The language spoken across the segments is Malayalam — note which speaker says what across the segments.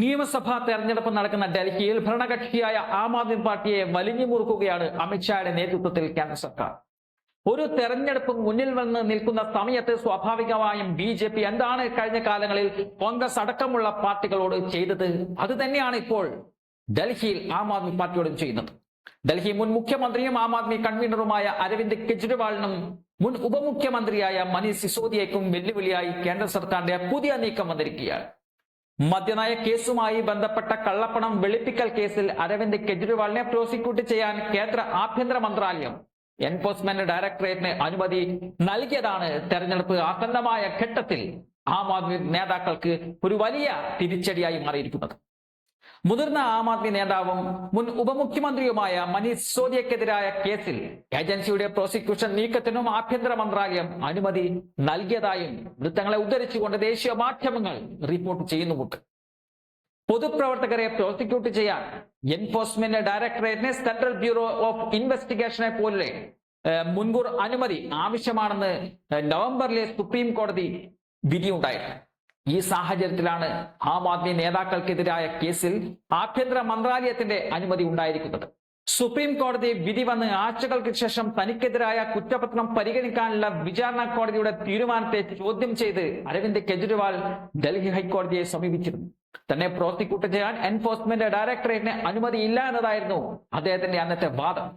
Speaker 1: നിയമസഭാ തെരഞ്ഞെടുപ്പ് നടക്കുന്ന ഡൽഹിയിൽ ഭരണകക്ഷിയായ ആം ആദ്മി പാർട്ടിയെ വലിഞ്ഞു മുറുക്കുകയാണ് അമിത്ഷായുടെ നേതൃത്വത്തിൽ കേന്ദ്ര സർക്കാർ. ഒരു തെരഞ്ഞെടുപ്പ് മുന്നിൽ വന്ന് നിൽക്കുന്ന സമയത്ത് സ്വാഭാവികമായും ബി ജെ പി എന്താണ് കഴിഞ്ഞ കാലങ്ങളിൽ കോൺഗ്രസ് അടക്കമുള്ള പാർട്ടികളോട് ചെയ്തത്? അത് തന്നെയാണ് ഇപ്പോൾ ഡൽഹിയിൽ ആം ആദ്മി പാർട്ടിയോടും ചെയ്യുന്നത്. ഡൽഹി മുൻ മുഖ്യമന്ത്രിയും ആം ആദ്മി കൺവീനറുമായ അരവിന്ദ് കെജ്രിവാളിനും മുൻ ഉപമുഖ്യമന്ത്രിയായ മനീഷ് സിസോദിയയ്ക്കും വെല്ലുവിളിയായി കേന്ദ്ര സർക്കാരിന്റെ പുതിയ നീക്കം വന്നിരിക്കുകയാണ്. മദ്യനയ കേസുമായി ബന്ധപ്പെട്ട കള്ളപ്പണം വെളുപ്പിക്കൽ കേസിൽ അരവിന്ദ് കെജ്രിവാളിനെ പ്രോസിക്യൂട്ട് ചെയ്യാൻ കേന്ദ്ര ആഭ്യന്തര മന്ത്രാലയം എൻഫോഴ്സ്മെന്റ് ഡയറക്ടറേറ്റിന് അനുമതി നൽകിയതാണ് തെരഞ്ഞെടുപ്പ് ആസന്നമായ ഘട്ടത്തിൽ ആം ആദ്മി നേതാക്കൾക്ക് ഒരു വലിയ തിരിച്ചടിയായി മാറിയിരിക്കുന്നത്. മുതിർന്ന ആം ആദ്മി നേതാവും മുൻ ഉപമുഖ്യമന്ത്രിയുമായ മനീഷ് സിസോദിയക്കെതിരായ കേസിൽ ഏജൻസിയുടെ പ്രോസിക്യൂഷൻ നീക്കത്തിനും ആഭ്യന്തര മന്ത്രാലയം അനുമതി നൽകിയതായും വൃത്തങ്ങളെ ഉദ്ധരിച്ചുകൊണ്ട് ദേശീയ മാധ്യമങ്ങൾ റിപ്പോർട്ട് ചെയ്യുന്നുമുണ്ട്. പൊതുപ്രവർത്തകരെ പ്രോസിക്യൂട്ട് ചെയ്യാൻ എൻഫോഴ്സ്മെന്റ് ഡയറക്ടറേറ്റിന് സെൻട്രൽ ബ്യൂറോ ഓഫ് ഇൻവെസ്റ്റിഗേഷനെ പോലെ മുൻകൂർ അനുമതി ആവശ്യമാണെന്ന് നവംബറിലെ സുപ്രീം കോടതി വിധിയുണ്ടായിരുന്നു. ഈ സാഹചര്യത്തിലാണ് ആം ആദ്മി നേതാക്കൾക്കെതിരായ കേസിൽ ആഭ്യന്തര മന്ത്രാലയത്തിന്റെ അനുമതി ഉണ്ടായിരിക്കുന്നത്. സുപ്രീം കോടതി വിധി വന്ന് ആഴ്ചകൾക്ക് ശേഷം തനിക്കെതിരായ കുറ്റപത്രം പരിഗണിക്കാനുള്ള വിചാരണ കോടതിയുടെ തീരുമാനത്തെ ചോദ്യം ചെയ്ത് അരവിന്ദ് കെജ്രിവാൾ ഡൽഹി ഹൈക്കോടതിയെ സമീപിച്ചിരുന്നു. തന്നെ പ്രോസിക്യൂട്ട് ചെയ്യാൻ എൻഫോഴ്സ്മെന്റ് ഡയറക്ടറേറ്റിന് അനുമതി ഇല്ല എന്നതായിരുന്നു അദ്ദേഹത്തിന്റെ അന്നത്തെ വാദം.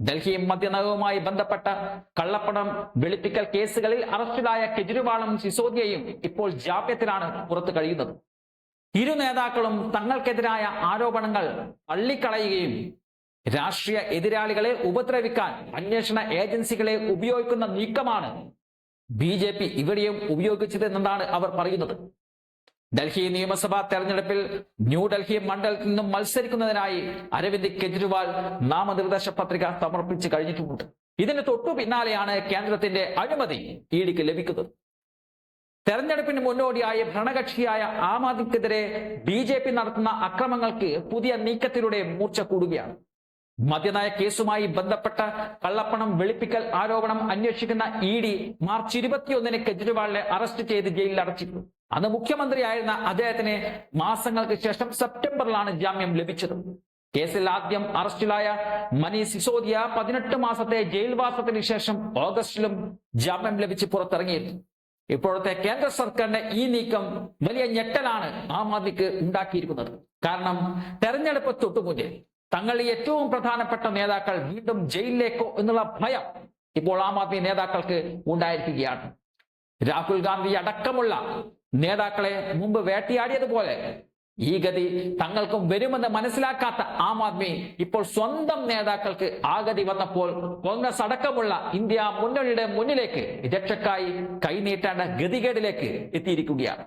Speaker 1: ഡൽഹി മദ്യനയവുമായി ബന്ധപ്പെട്ട കള്ളപ്പണം വെളുപ്പിക്കൽ കേസുകളിൽ അറസ്റ്റിലായ കെജ്രിവാളും സിസോദിയയും ഇപ്പോൾ ജാപ്യത്തിലാണ് പുറത്തു കഴിയുന്നത്. ഇരു നേതാക്കളും തങ്ങൾക്കെതിരായ ആരോപണങ്ങൾ തള്ളിക്കളയുകയും രാഷ്ട്രീയ എതിരാളികളെ ഉപദ്രവിക്കാൻ അന്വേഷണ ഏജൻസികളെ ഉപയോഗിക്കുന്ന നീക്കമാണ് ബി ജെ പി ഇവിടെയും ഉപയോഗിച്ചത് ഉപയോഗിച്ചതെന്നാണ് അവർ പറയുന്നത്. ഡൽഹി നിയമസഭാ തെരഞ്ഞെടുപ്പിൽ ന്യൂഡൽഹി മണ്ഡലത്തിൽ നിന്നും മത്സരിക്കുന്നതിനായി അരവിന്ദ് കെജ്രിവാൾ നാമനിർദ്ദേശ പത്രിക സമർപ്പിച്ചു കഴിഞ്ഞിട്ടുമുണ്ട് ഇതിന് തൊട്ടു പിന്നാലെയാണ് കേന്ദ്രത്തിന്റെ അനുമതി ഇഡിക്ക് ലഭിക്കുന്നത്. തെരഞ്ഞെടുപ്പിന് മുന്നോടിയായ ഭരണകക്ഷിയായ ആം ആദ്മിക്കെതിരെ ബി ജെ പി നടത്തുന്ന അക്രമങ്ങൾക്ക് പുതിയ നീക്കത്തിലൂടെ മൂർച്ച കൂടുകയാണ്. മദ്യനയ കേസുമായി ബന്ധപ്പെട്ട കള്ളപ്പണം വെളുപ്പിക്കൽ ആരോപണം അന്വേഷിക്കുന്ന ഇ ഡി മാർച്ച് ഇരുപത്തിയൊന്നിന് കെജ്രിവാളിനെ അറസ്റ്റ് ചെയ്ത് ജയിലിൽ അടച്ചിട്ടു അന്ന് മുഖ്യമന്ത്രിയായിരുന്ന അദ്ദേഹത്തിന് മാസങ്ങൾക്ക് ശേഷം സെപ്റ്റംബറിലാണ് ജാമ്യം ലഭിച്ചത്. കേസിൽ ആദ്യം അറസ്റ്റിലായ മനി സിസോദിയ പതിനെട്ട് മാസത്തെ ജയിൽവാസത്തിന് ശേഷം ഓഗസ്റ്റിലും ജാമ്യം ലഭിച്ച് പുറത്തിറങ്ങിയിരുന്നു ഇപ്പോഴത്തെ കേന്ദ്ര സർക്കാരിന്റെ ഈ നീക്കം വലിയ ഞെട്ടലാണ് ആം ആദ്മിക്ക് ഉണ്ടാക്കിയിരിക്കുന്നത്. കാരണം തെരഞ്ഞെടുപ്പ് തൊട്ടുമുന്നിൽ തങ്ങൾ ഏറ്റവും പ്രധാനപ്പെട്ട നേതാക്കൾ വീണ്ടും ജയിലിലേക്കോ എന്നുള്ള ഭയം ഇപ്പോൾ ആം ആദ്മി നേതാക്കൾക്ക് ഉണ്ടായിരിക്കുകയാണ്. രാഹുൽ ഗാന്ധി അടക്കമുള്ള നേതാക്കളെ മുമ്പ് വേട്ടയാടിയതുപോലെ ഈ ഗതി തങ്ങൾക്കും വരുമെന്ന് മനസ്സിലാക്കാത്ത ആം ആദ്മി ഇപ്പോൾ സ്വന്തം നേതാക്കൾക്ക് ആ ഗതി വന്നപ്പോൾ കോൺഗ്രസ് അടക്കമുള്ള ഇന്ത്യ മുന്നണിയുടെ മുന്നിലേക്ക് രക്ഷക്കായി കൈനീട്ടേണ്ട ഗതികേടിലേക്ക് എത്തിയിരിക്കുകയാണ്.